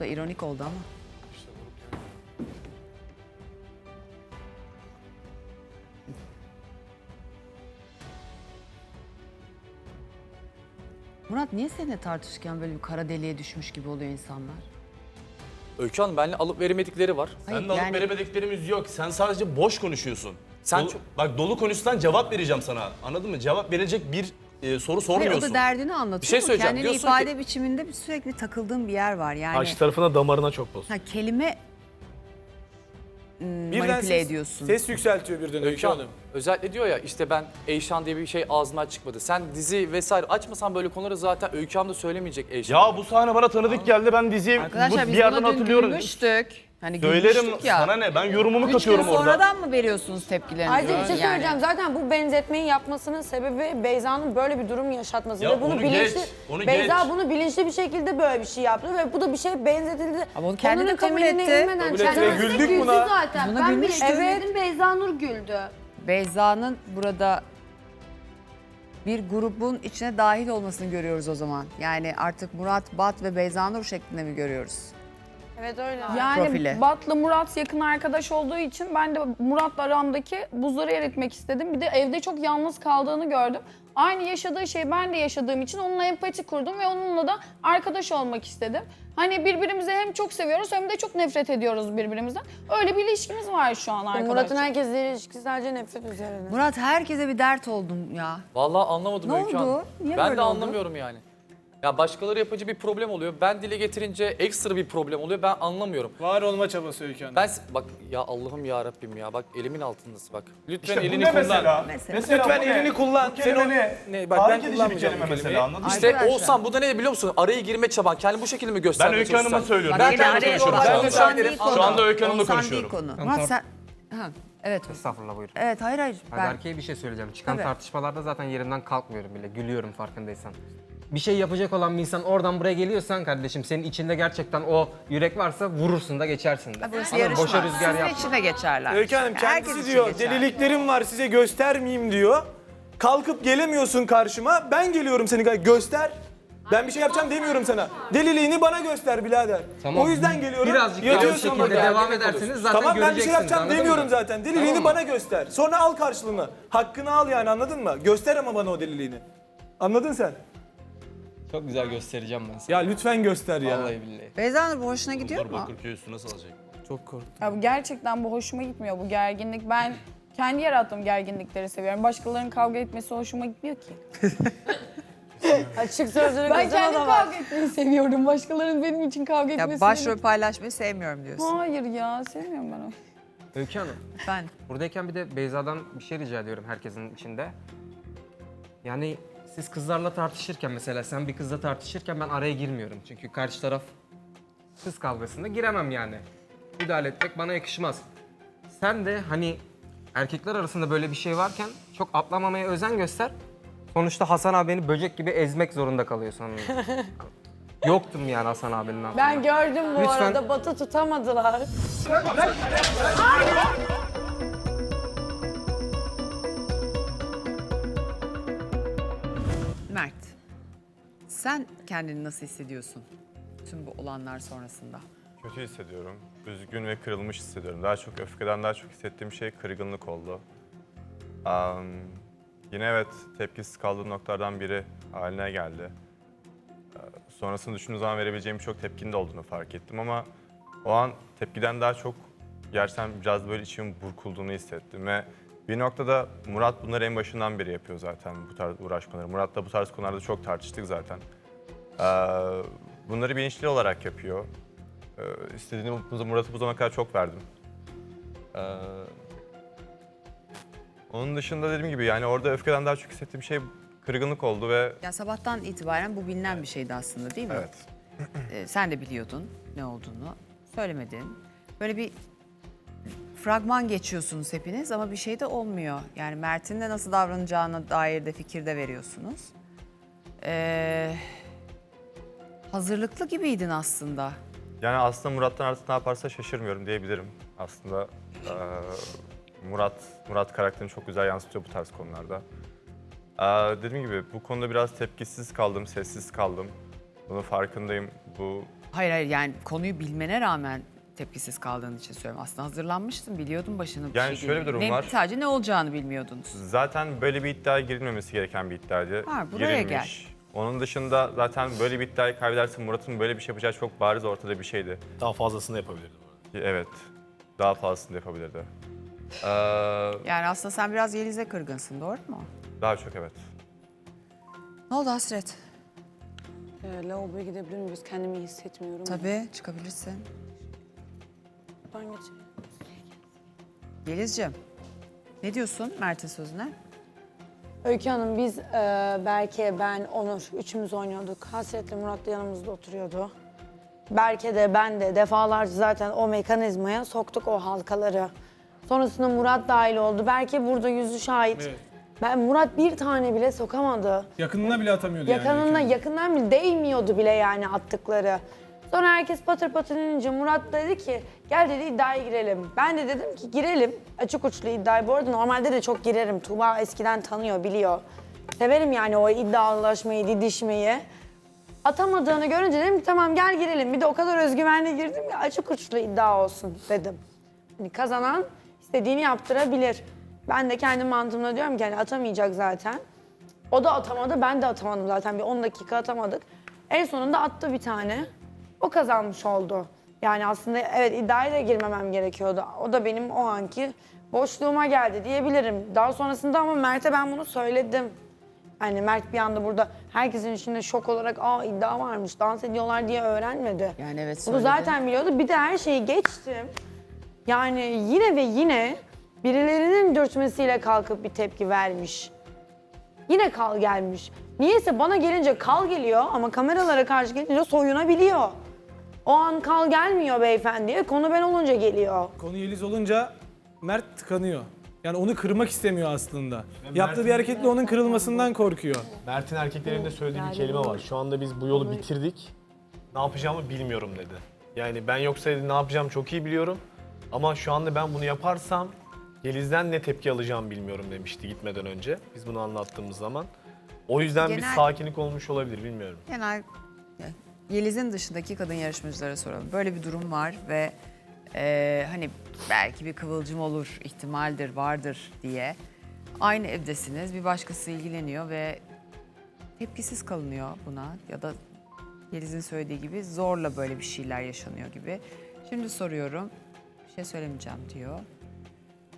Da ironik oldu ama. Murat niye seninle tartışırken böyle bir kara deliğe düşmüş gibi oluyor insanlar? Öykü Hanım benimle alıp veremedikleri var. Hayır, Seninle alıp yani- veremediklerimiz yok. Sen sadece boş konuşuyorsun. Sen Dolu- çok- Bak dolu konuşsan cevap vereceğim sana. Anladın mı? Cevap verecek bir e, soru Hayır, o sormuyorsun. da derdini anlatıyor. Bir şey söyleyeceğim. Kendini Diyorsun ifade ki- biçiminde bir sürekli takıldığın bir yer var. Yani Karşı tarafına damarına çok boz. ha, kelime hmm, Birden manipüle ses, ediyorsun. ses yükseltiyor birden Öykü Hanım. Özellikle diyor ya işte ben Eyşan diye bir şey ağzımdan çıkmadı. Sen dizi vesaire açmasan böyle konuları zaten Öykü Hanım da söylemeyecek Eyşan. Ya bu sahne bana tanıdık geldi. Ben diziyi bu, Arkadaşlar bir yerden buna dün hatırlıyorum. gülmüştük. Hani Söylerim gülmüştük ya. sana ne? Ben yorumumu Üç katıyorum gün orada. sonradan mı veriyorsunuz tepkilerinizi? Ayrıca bir şey Yani. söyleyeceğim. Zaten bu benzetmeyi yapmasının sebebi Beyza'nın böyle bir durum yaşatması. Ya ve bunu onu bilinçli, geç, onu Beyza geç. bunu bilinçli bir şekilde böyle bir şey yaptı ve bu da bir şey benzetildi. Ama onu kendi de Konunun kabul temeline etti. inmeden Kabul etti kendisi- ve güldük Güldü buna. zaten. Buna ben bile gülmüştük. gülmedim. Beyza Nur güldü. Beyza'nın burada bir grubun içine dahil olmasını görüyoruz o zaman. Yani artık Murat, Bat ve Beyza Nur şeklinde mi görüyoruz? Evet öyle. Yani Profili. Bat'la Murat yakın arkadaş olduğu için ben de Murat'la aramdaki buzları eritmek istedim. Bir de evde çok yalnız kaldığını gördüm. Aynı yaşadığı şeyi ben de yaşadığım için onunla empati kurdum ve onunla da arkadaş olmak istedim. Hani birbirimizi hem çok seviyoruz hem de çok nefret ediyoruz birbirimizden. Öyle bir ilişkimiz var şu an arkadaşlar. Murat'ın herkesle ilişkisi sadece nefret üzerine. Murat herkese bir dert oldum ya. Vallahi anlamadım Ne Öykü oldu? Niye ben böyle de oldu? anlamıyorum yani. Ya başkaları yapınca bir problem oluyor. Ben dile getirince ekstra bir problem oluyor. Ben anlamıyorum. Var olma çabası Öykü Hanım. Ben bak ya Allah'ım ya Rabbim ya bak elimin altındasın bak. Lütfen İşte bu elini ne kullan. mesela? Mesela. Lütfen bu ne? elini kullan. Bu kelime Sen o- ne? Ne, bak Tahrik ben edici bir kullanmayacağım kelime bu kelimeyi. mesela anladın mı? İşte Arkadaşlar. Oğuzhan bu da ne biliyor musun? Araya girme çaban. Kendini bu şekilde mi göstermeye Ben Öykü Hanım'a söylüyorum. Ben Öykü Hanım'la de konuşuyorum bak, şu anda. Oğuzhan değil konu. Şu anda Öykü Hanım'la Oğuzhan konuşuyorum. değil konu. Murat sen... Ha, evet. Estağfurullah buyurun. Evet hayır hayır. Ben Ben... erkeğe bir şey söyleyeceğim. Çıkan Tabii. tartışmalarda zaten yerimden kalkmıyorum bile. Gülüyorum farkındaysan. Bir şey yapacak olan bir insan oradan buraya geliyorsan kardeşim senin içinde gerçekten o yürek varsa vurursun da geçersin de. Burası Anladın mı? yarışma. Boşa rüzgar Sizin yapma. için de geçerler. Öykü Hanım Herkes kendisi için diyor geçerli. deliliklerim var size göstermeyeyim diyor. Kalkıp gelemiyorsun karşıma ben geliyorum seni gö- göster. Ben bir şey yapacağım demiyorum sana. Deliliğini bana göster birader. Tamam, O yüzden geliyorum. Birazcık daha bu yatıyorsun şekilde orada. devam ederseniz zaten Tamam ben bir göreceksiniz. şey yapacağım anladın demiyorum mı? zaten. Deliliğini Tamam mı? bana göster. Sonra al karşılığını. Hakkını al yani anladın mı? Göster ama bana o deliliğini. Anladın sen? Çok güzel göstereceğim ben sana. Ya lütfen göster ya. Vallahi billahi. Beyza Nur bu hoşuna gidiyor mu? Bakırköy üstü nasıl alacak? Çok korktum. Ya bu gerçekten bu hoşuma gitmiyor bu gerginlik. Ben kendi yarattığım gerginlikleri seviyorum. Başkalarının kavga etmesi hoşuma gitmiyor ki. Açık sözlülük Ben var. kavga etmeyi seviyorum. Başkalarının benim için kavga etmesi. Ya başrol paylaşmayı sevmiyorum diyorsun. Hayır ya sevmiyorum ben onu. Öykü Hanım. Ben. Buradayken bir de Beyza'dan bir şey rica ediyorum herkesin içinde. Yani siz kızlarla tartışırken mesela sen bir kızla tartışırken ben araya girmiyorum. Çünkü karşı taraf kız kavgasında giremem yani. Müdahale etmek bana yakışmaz. Sen de hani erkekler arasında böyle bir şey varken çok atlamamaya özen göster. Sonuçta Hasan abi beni böcek gibi ezmek zorunda kalıyor sonunda. Yoktum yani Hasan abinin altında. Ben gördüm bu Lütfen. arada Batı tutamadılar. Sen kendini nasıl hissediyorsun? Tüm bu olanlar sonrasında. Kötü hissediyorum. Üzgün ve kırılmış hissediyorum. Daha çok öfkeden daha çok hissettiğim şey kırgınlık oldu. Am, yine evet tepkisiz kaldığım noktalardan biri haline geldi. Ee, Sonrasını düşündüğüm zaman verebileceğim birçok tepkinin de olduğunu fark ettim ama o an tepkiden daha çok gerçekten biraz böyle içimin burkulduğunu hissettim ve bir noktada Murat bunları en başından beri yapıyor zaten bu tarz uğraşmaları. Murat'la bu tarz konularda çok tartıştık zaten. Ee, Bunları bilinçli olarak yapıyor. Ee, istediğini Murat'ı bu zamana kadar çok verdim. Ee, onun dışında dediğim gibi yani orada öfkeden daha çok hissettiğim şey kırgınlık oldu ve Ya sabahtan itibaren bu bilinen bir şeydi aslında değil mi? evet. Ee, sen de biliyordun ne olduğunu. Söylemedin. Böyle bir fragman geçiyorsunuz hepiniz ama bir şey de olmuyor. Yani Mert'in de nasıl davranacağına dair de fikir de veriyorsunuz. Ee, hazırlıklı gibiydin aslında. Yani aslında Murat'tan artık ne yaparsa şaşırmıyorum diyebilirim. Aslında ee, Murat Murat karakterini çok güzel yansıtıyor bu tarz konularda. Ee, dediğim gibi bu konuda biraz tepkisiz kaldım, sessiz kaldım. Bunun farkındayım. Bu Hayır hayır yani konuyu bilmene rağmen tepkisiz kaldığın için söylüyorum. Aslında hazırlanmıştın, biliyordun başını bir Yani şey şöyle bir değil. durum Ne- var. Sadece ne olacağını bilmiyordunuz. Zaten böyle bir iddiaya girilmemesi gereken bir iddiaydı. Ha, buraya Girilmiş. Onun dışında zaten böyle bir iddiayı kaybederse Murat'ın böyle bir şey yapacağı çok bariz ortada bir şeydi. Daha fazlasını yapabilirdim. Evet. Daha fazlasını yapabilirdi. Ee, Yani aslında sen biraz Yeliz'e kırgınsın doğru mu? daha çok evet. Ne oldu Hasret? Ee, lavaboya gidebilir miyiz? Kendimi iyi hissetmiyorum. Tabii çıkabilirsin. Ben geçeyim. Yeliz'ciğim ne diyorsun Mert'in sözüne? Öykü Hanım biz e, Berke, ben, Onur üçümüz oynuyorduk. Hasret'le Murat da yanımızda oturuyordu. Berke de ben de defalarca zaten o mekanizmaya soktuk o halkaları. Sonrasında Murat dahil oldu. Berke burada yüzü şahit. Ben Murat bir tane bile sokamadı. Yakınına bile atamıyordu Yakınına, yakından bile değmiyordu bile yani attıkları. Sonra herkes patır patır inince Murat dedi ki gel dedi iddiaya girelim. Ben de dedim ki girelim. Açık uçlu iddiayı. Bu arada normalde de çok girerim. Tuğba eskiden tanıyor, biliyor. Severim yani o iddialaşmayı, didişmeyi. Atamadığını görünce dedim ki tamam gel girelim. Bir de o kadar özgüvenle girdim ki açık uçlu iddia olsun dedim. Hani kazanan istediğini yaptırabilir. Ben de kendi mantığımda diyorum ki hani atamayacak zaten. O da atamadı, ben de atamadım zaten. Bir 10 dakika atamadık. En sonunda attı bir tane. O kazanmış oldu. Yani aslında evet iddiaya da girmemem gerekiyordu. O da benim o anki boşluğuma geldi diyebilirim. Daha sonrasında ama Mert'e ben bunu söyledim. Yani Mert bir anda burada herkesin içinde şok olarak aa iddia varmış, dans ediyorlar diye öğrenmedi. Yani evet Bunu söyledi. zaten biliyordu. Bir de her şeyi geçtim. Yani yine ve yine birilerinin dürtmesiyle kalkıp bir tepki vermiş. Yine kal gelmiş. Niyeyse bana gelince kal geliyor ama kameralara karşı gelince soyunabiliyor. O an kal gelmiyor beyefendiye, konu ben olunca geliyor. Konu Yeliz olunca Mert tıkanıyor. Yani onu kırmak istemiyor aslında. Yaptığı bir hareketle onun kırılmasından korkuyor. Mert'in erkeklerinde söylediği bir kelime var. Şu anda biz bu yolu bitirdik. Ne yapacağımı bilmiyorum dedi. Yani ben yoksa dedi, ne yapacağım çok iyi biliyorum. Ama şu anda ben bunu yaparsam Yeliz'den ne tepki alacağımı bilmiyorum demişti gitmeden önce. Biz bunu anlattığımız zaman. O yüzden bir Genel- sakinlik olmuş olabilir bilmiyorum. Genel Yeliz'in dışındaki kadın yarışmacılara soralım. Böyle bir durum var ve e, hani belki bir kıvılcım olur, ihtimaldir, vardır diye. Aynı evdesiniz, bir başkası ilgileniyor ve tepkisiz kalınıyor buna ya da Yeliz'in söylediği gibi zorla böyle bir şeyler yaşanıyor gibi. Şimdi soruyorum, bir şey söylemeyeceğim diyor.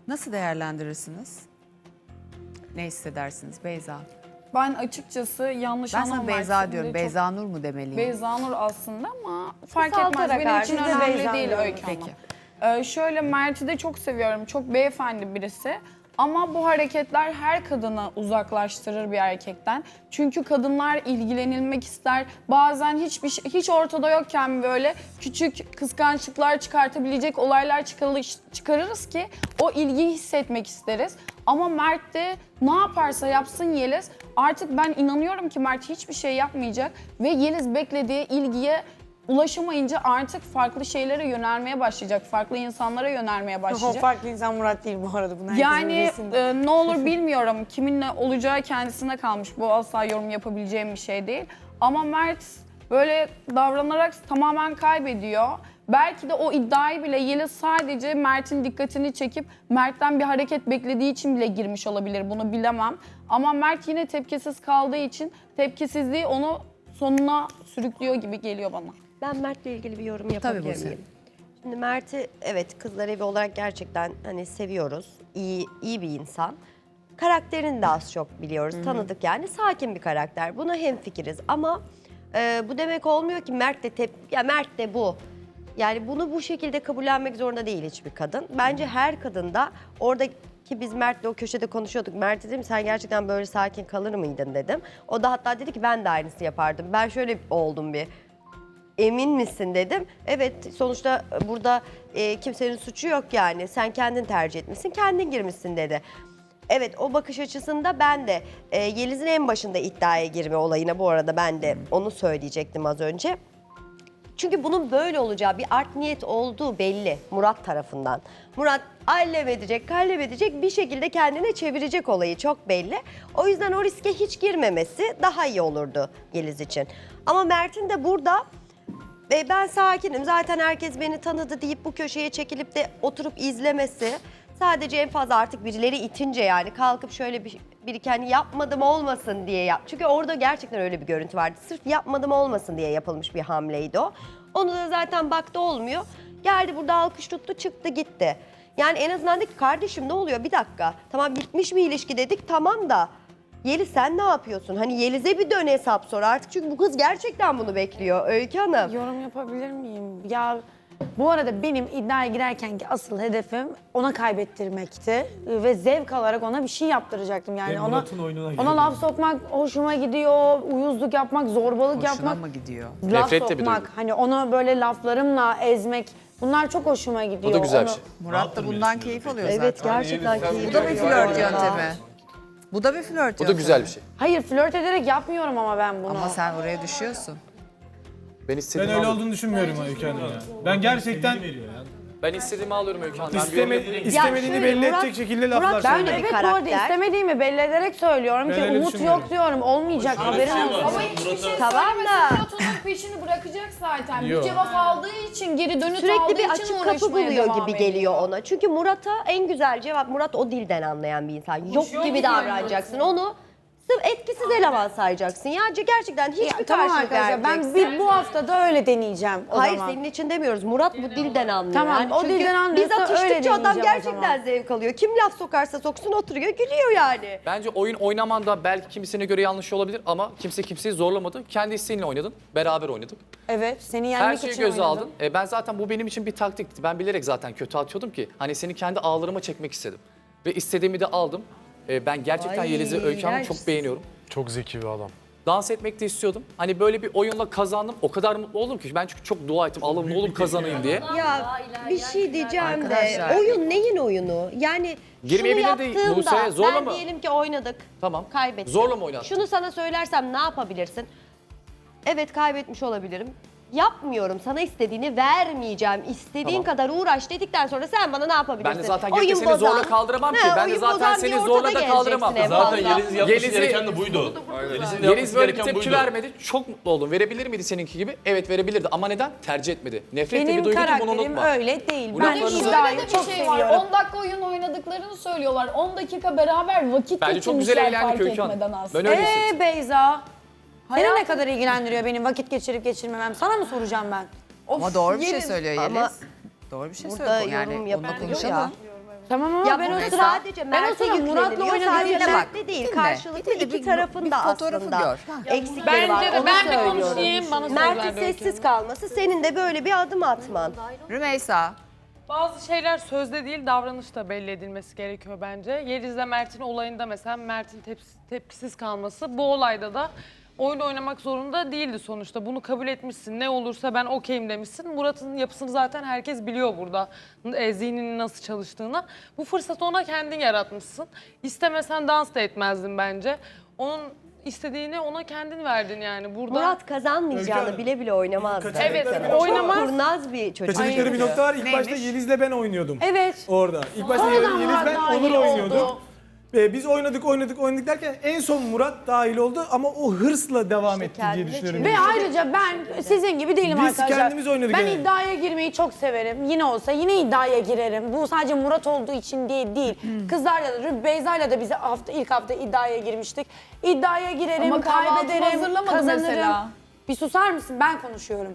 Nasıl değerlendirirsiniz? Ne hissedersiniz Beyza? Ben açıkçası yanlış Ben sana Beyza diyorum. çok- Beyza Nur mu demeliyim? Beyza Nur aslında ama fark etmez. Benim için önemli Beyza değil diyorum. Öykü Hanım. Peki. Ee, şöyle Mert'i de çok seviyorum. Çok beyefendi birisi. Ama bu hareketler her kadını uzaklaştırır bir erkekten. Çünkü kadınlar ilgilenilmek ister. Bazen hiçbir şey, hiç ortada yokken böyle küçük kıskançlıklar çıkartabilecek olaylar çıkarış- çıkarırız ki o ilgiyi hissetmek isteriz. Ama Mert de ne yaparsa yapsın Yeliz artık ben inanıyorum ki Mert hiçbir şey yapmayacak ve Yeliz beklediği ilgiye ulaşamayınca artık farklı şeylere yönelmeye başlayacak. Farklı insanlara yönelmeye O başlayacak. farklı insan Murat değil bu arada. Bunu herkesin Yani bilsin. e, ne olur bilmiyorum. Kiminle olacağı kendisine kalmış. Bu asla yorum yapabileceğim bir şey değil. Ama Mert böyle davranarak tamamen kaybediyor. Belki de o iddiayı bile Yeliz sadece Mert'in dikkatini çekip Mert'ten bir hareket beklediği için bile girmiş olabilir. Bunu bilemem. Ama Mert yine tepkisiz kaldığı için tepkisizliği onu sonuna sürüklüyor gibi geliyor bana. Ben Mert'le ilgili bir yorum yapabilir Buse. miyim? Şimdi Mert'i evet kızlar evi olarak gerçekten hani seviyoruz. İyi iyi bir insan. Karakterini de az çok biliyoruz. Tanıdık yani sakin bir karakter. Buna hemfikiriz ama e, bu demek olmuyor ki Mert de tep ya Mert de bu. Yani bunu bu şekilde kabullenmek zorunda değil hiçbir kadın. Bence her kadında oradaki biz Mert'le o köşede konuşuyorduk. Mert dedim sen gerçekten böyle sakin kalır mıydın dedim. O da hatta dedi ki ben de aynısını yapardım. Ben şöyle oldum bir emin misin dedim. Evet sonuçta burada e, kimsenin suçu yok yani. Sen kendin tercih etmişsin, kendin girmişsin dedi. Evet o bakış açısında ben de e, Yeliz'in en başında iddiaya girme olayına bu arada ben de onu söyleyecektim az önce. Çünkü bunun böyle olacağı bir art niyet olduğu belli Murat tarafından. Murat allem edecek, kallem edecek bir şekilde kendine çevirecek olayı çok belli. O yüzden o riske hiç girmemesi daha iyi olurdu Yeliz için. Ama Mert'in de burada Ve ben sakinim. Zaten herkes beni tanıdı deyip bu köşeye çekilip de oturup izlemesi sadece en fazla artık birileri itince yani kalkıp şöyle bir biriken yapmadım olmasın diye yap. Çünkü orada gerçekten öyle bir görüntü vardı. Sırf yapmadım olmasın diye yapılmış bir hamleydi o. Onu da zaten baktı olmuyor. Geldi burada alkış tuttu çıktı gitti. Yani en azından dedi ki kardeşim ne oluyor bir dakika. Tamam bitmiş bir ilişki dedik tamam da Yeliz sen ne yapıyorsun? Hani Yeliz'e bir dön hesap sor artık çünkü bu kız gerçekten bunu bekliyor Öykü Hanım. Yorum yapabilir miyim? Ya bu arada benim iddiaya girerkenki asıl hedefim ona kaybettirmekti ve zevk alarak ona bir şey yaptıracaktım yani Ve ona Murat'ın oyununa ona laf sokmak hoşuma gidiyor, uyuzluk yapmak, zorbalık Hoşuna yapmak, mı gidiyor? laf Nefret de bir sokmak, duygu. hani onu böyle laflarımla ezmek bunlar çok hoşuma gidiyor. O da güzel bir Onu- şey. Murat da bundan keyif alıyor Evet zaten. gerçekten keyif Bu da bir veriyor flört ya. yöntemi. Bu da bir flört Bu da yöntemi. güzel bir şey. Hayır flört ederek yapmıyorum ama ben bunu. Ama sen oraya düşüyorsun. Ben Ben istediğimi öyle alıyorum. olduğunu düşünmüyorum Öykü Hanım ya. Ben gerçekten Ben istediğimi alıyorum Öykü Hanım. Ben isteme, güveniyorum. istemediğini şöyle, belli Murat- edecek şekilde Murat laflar ben Ben söylüyor. de bir evet bu arada karakter. istemediğimi belli ederek söylüyorum Ben ki öyle umut düşünmüyorum. yok diyorum. Olmayacak haberin olsun. Ama hiçbir şey Tamam da- Murat onun peşini bırakacak zaten. Yok. Bir cevap aldığı için, geri dönüt aldığı Sürekli bir için açık kapı uğraşmaya buluyor devam gibi ediyor. geliyor ona. Çünkü Murat'a en güzel cevap Murat o dilden anlayan bir insan. Yok gibi davranacaksın. Onu etkisiz eleman sayacaksın. Ya gerçekten hiçbir Ya, tamam karşılık arkadaşlar ben bir, bu hafta da öyle deneyeceğim o Hayır zaman. senin için demiyoruz. Murat bu dilden anlıyor. Tamam, Yani o çünkü dilden anlıyorsa Biz atıştıkça adam deneyeceğim o gerçekten zaman. zevk alıyor. Kim laf sokarsa soksun oturuyor gülüyor yani. Bence oyun oynaman da belki kimisine göre yanlış olabilir ama kimse kimseyi zorlamadı. Kendi isteğinle oynadın. Beraber oynadık. Evet seni yenmek Her şeyi için göze oynadım. aldın. E, ben zaten bu benim için bir taktikti. Ben bilerek zaten kötü atıyordum ki hani seni kendi ağlarıma çekmek istedim. Ve istediğimi de aldım. E, ben gerçekten Ay, Yeliz'i Öykü Hanım'ı çok beğeniyorum. Çok zeki bir adam. Dans etmek de istiyordum. Hani böyle bir oyunla kazandım. O kadar mutlu oldum ki. Ben çünkü çok dua ettim. Allah'ım ne olur kazanayım diye. Ya bir şey diyeceğim Arkadaşlar. de oyun neyin oyunu? Yani Girmeyebilir şunu de yaptığımda Buse'ye zorla ben mı? diyelim ki oynadık. Tamam. Kaybettim. Zorla mı oynattın? Şunu sana söylersem ne yapabilirsin? Evet kaybetmiş olabilirim. Yapmıyorum. Sana istediğini vermeyeceğim. İstediğin Tamam. kadar uğraş dedikten sonra sen bana ne yapabilirsin? Ben de zaten de seni zorla kaldıramam ki. Ben de oyun zaten bozan seni zorla ortada da kaldıramam. geleceksin en Zaten fazla. Yeliz'in yapması Yeliz'i- gereken de buydu. Yeliz'in de Yeliz yapması böyle bir gereken tepki buydu. vermedi. Çok mutlu oldum. Verebilir miydi seninki gibi? Evet verebilirdi. Ama neden? Tercih etmedi. Nefret de bir Benim duygu ki bunu karakterim unutma. öyle değil. Bu ben laflarınızı- iddiayı Şöyle de çok bir şey var. seviyorum. 10 dakika oyun oynadıklarını söylüyorlar. 10 dakika beraber vakit Bence çok güzel geçirmişler eğlendik fark Öykü Hanım. etmeden aslında. Ben öyle hissettim. Ee Beyza, seni ne kadar ilgilendiriyor benim vakit geçirip geçirmemem? Sana mı soracağım ben? Ama doğru bir şey söylüyor Yeliz. ama doğru bir şey burada söylüyor. Yani yorum onunla yapılıyor konuşalım. ya. Tamam ama Ya ben o sıra sadece ben o Mert'e sıra Murat'la yükleniliyor. Sadece için Mert'le değil. Karşılıklı Bir de iki bir- tarafın bir da fotoğrafı aslında gör. Eksikleri var. Bence de Onu ben bir söylüyorum. konuşayım bana Mert'in söylerdi Öykü sessiz kalması senin de böyle bir adım atman. Rümeysa. Bazı şeyler sözde değil davranışta belli edilmesi gerekiyor bence. Yeliz'le Mert'in olayında mesela Mert'in tepsi- tepkisiz kalması bu olayda da oyun oynamak zorunda değildi sonuçta. Bunu kabul etmişsin. Ne olursa ben okeyim demişsin. Murat'ın yapısını zaten herkes biliyor burada. E, zihninin nasıl çalıştığını. Bu fırsatı ona kendin yaratmışsın. İstemesen dans da etmezdin bence. Onun istediğini ona kendin verdin yani. Burada Murat kazanmayacağını bile bile oynamaz. Evet, oynamaz. kurnaz bir çocuk. Kaçırdıkları bir nokta var. İlk Neymiş? başta Yeliz'le ben oynuyordum. Evet. Orada. İlk başta Yeliz, ben Onur oynuyorduk. Ve biz oynadık oynadık oynadık derken en son Murat dahil oldu ama o hırsla devam etti diye kendine düşünüyorum. Ve ayrıca ben sizin gibi değilim Biz arkadaşlar. kendimiz oynadık Ben yani. iddiaya girmeyi çok severim. Yine olsa yine iddiaya girerim. Bu sadece Murat olduğu için diye değil. Kızlarla da Beyza'yla da bize hafta ilk hafta iddiaya girmiştik. İddiaya girerim, Ama kaybederim, hazırlamadı kazanırım. mesela. Bir susar mısın? Ben konuşuyorum.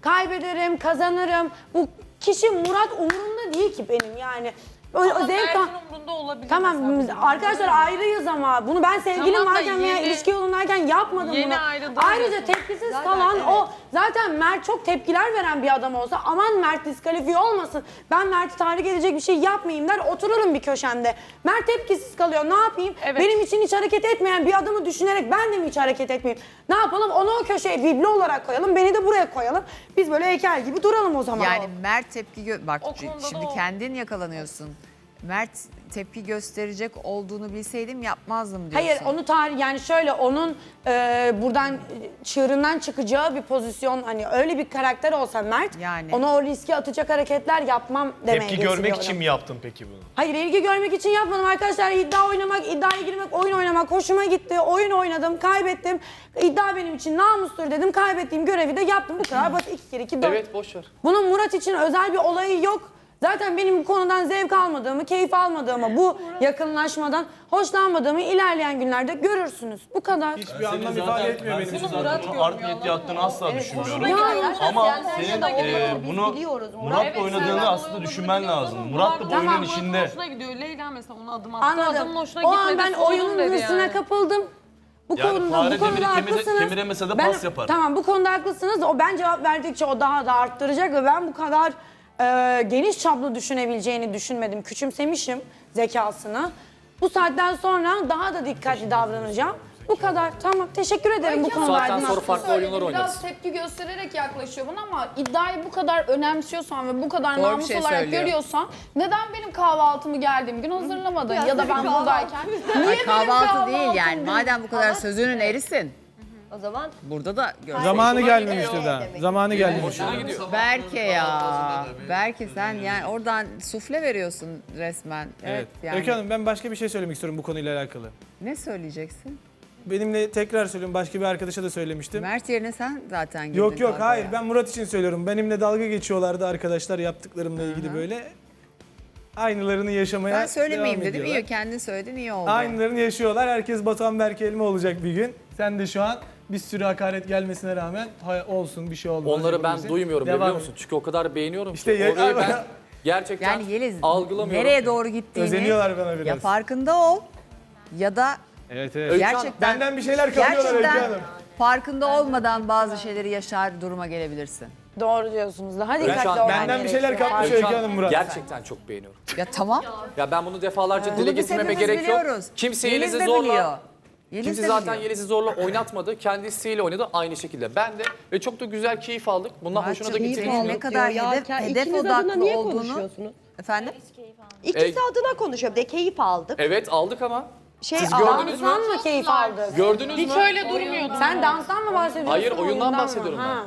Kaybederim, kazanırım. Bu kişi Murat umurumda değil ki benim yani. Öyle Ama zevk Mert'in umurunda olabilir. Tamam mesela arkadaşlar ayrıyız ama bunu ben sevgilim Tamam da varken veya yeni- ilişki yolundayken yapmadım Yeni bunu. ayrıldın Ayrıca tepkisiz Zaten kalan evet. o zaten Mert çok tepkiler veren bir adam olsa aman Mert diskalifiye olmasın. Ben Mert'i tahrik edecek bir şey yapmayayım der otururum bir köşemde. Mert tepkisiz kalıyor ne yapayım? Evet. Benim için hiç hareket etmeyen bir adamı düşünerek ben de mi hiç hareket etmeyeyim? Ne yapalım onu o köşeye biblo olarak koyalım beni de buraya koyalım. Biz böyle heykel gibi duralım o zaman. Yani Mert tepki gö- bak O konuda da şimdi o. kendin yakalanıyorsun. Mert tepki gösterecek olduğunu bilseydim yapmazdım diyorsun. Hayır onu tarih yani şöyle onun e, buradan çığırından çıkacağı bir pozisyon hani öyle bir karakter olsa Mert Yani. ona o riski atacak hareketler yapmam demeye Tepki görmek getiriyorum. için mi yaptın peki bunu? Hayır ilgi görmek için yapmadım arkadaşlar. İddia oynamak, iddiaya girmek, oyun oynamak hoşuma gitti. Oyun oynadım, kaybettim. İddia benim için namustur dedim. Kaybettiğim görevi de yaptım. Bu kadar basit. 2 kere 2 4. Evet boş ver. Bunun Murat için özel bir olayı yok. Zaten benim bu konudan zevk almadığımı, keyif almadığımı, bu yakınlaşmadan hoşlanmadığımı ilerleyen günlerde görürsünüz. Bu kadar. Hiçbir anlam ifade etmiyor benim için. Zaten art niyetli yaptığını asla düşünmüyorum. Ya, Ama senin e, bunu Murat'la oynadığını aslında düşünmen lazım. Murat'la bu Tamam, oyunun içinde hoşuna gidiyor. Leyla mesela ona adım attı. Anladım. Adamın hoşuna O gitmedi. an ben oyunun dedi hırsına yani. kapıldım. Bu Yani konuda, fare bu konuda kemire- haklısınız. kemiremese de Ben- pas yapar. Tamam bu konuda haklısınız. O ben cevap verdikçe o daha da arttıracak ve ben bu kadar e, geniş çaplı düşünebileceğini düşünmedim. Küçümsemişim zekasını. Bu saatten sonra daha da dikkatli davranacağım. Bu kadar. Tamam. Teşekkür ederim bu konuda Saatten sonra aydınlattığınız farklı oyunlar oynarız. Biraz tepki göstererek yaklaşıyor bana ama iddiayı bu kadar önemsiyorsan ve bu kadar Doğru bir namus şey olarak söylüyor. görüyorsan neden benim kahvaltımı geldiğim gün hazırlamadın ya da ben buradayken? Niye Ay, benim kahvaltı değil yani. değil? Madem bu kadar sözünün erisin. O zaman Burada da gör. Zamanı gelmemiştir daha. Zamanı gidiyor. Berke ya. Berke sen yani oradan sufle veriyorsun resmen. Evet, Evet. yani. Öykü Hanım ben başka bir şey söylemek istiyorum bu konuyla alakalı. Ne söyleyeceksin? Benimle tekrar söylüyorum başka bir arkadaşa da söylemiştim. Mert yerine sen zaten girdin Yok yok kavgaya. hayır ben Murat için söylüyorum. Benimle dalga geçiyorlardı arkadaşlar yaptıklarımla ilgili böyle. Aynılarını yaşamaya Ben söylemeyeyim devam dedim. ediyorlar. İyi kendin söyledin iyi oldu. Aynılarını yaşıyorlar. Herkes Batuhan Berke elime olacak bir gün. Sen de şu an bir sürü hakaret gelmesine rağmen "Hay- olsun bir şey olmaz. Onları ben yapabilirsin." duymuyorum Devam biliyor musun? Çünkü o kadar beğeniyorum İşte ki. ya- Orayı ben gerçekten Yani Yeliz algılamıyorum. nereye doğru gittiğini Özeniyorlar bana biraz. ya farkında ol ya da Evet evet. Öykü Hanım, gerçekten Benden bir şeyler kalıyorlar Öykü gerçekten Hanım. farkında olmadan bazı şeyleri yaşar duruma gelebilirsin. Doğru diyorsunuz. Daha dikkatli Ben- olman Benden bir şeyler gerekiyor. kapmış Öykü Öykü Hanım, Murat. Gerçekten çok beğeniyorum. Ya tamam. Ya ben bunu defalarca dile Bunu biz getirmeme hepimiz gerek yok. biliyoruz. Kimse Yeliz Yeliz'i de zorla biliyor. Yeliz Kimse de zaten biliyor. Yeliz'i zorla oynatmadı. Kendi isteğiyle oynadı aynı şekilde. Ben de ve çok da güzel keyif aldık. Bundan hoşuna da Muratcığım, gitti. keyif ne kadar ya. hedef, Ya hedef ikiniz adına odaklı niye olduğunu. konuşuyorsunuz? Efendim? İkisi E- adına konuşuyorum. De keyif aldık. Evet aldık ama. Şey Siz gördünüz mü? Danstan mı keyif aldın? Gördünüz Hiç mü? öyle durmuyordu. Sen danstan mı bahsediyorsun? Hayır, oyundan bahsediyorum ben. Ha.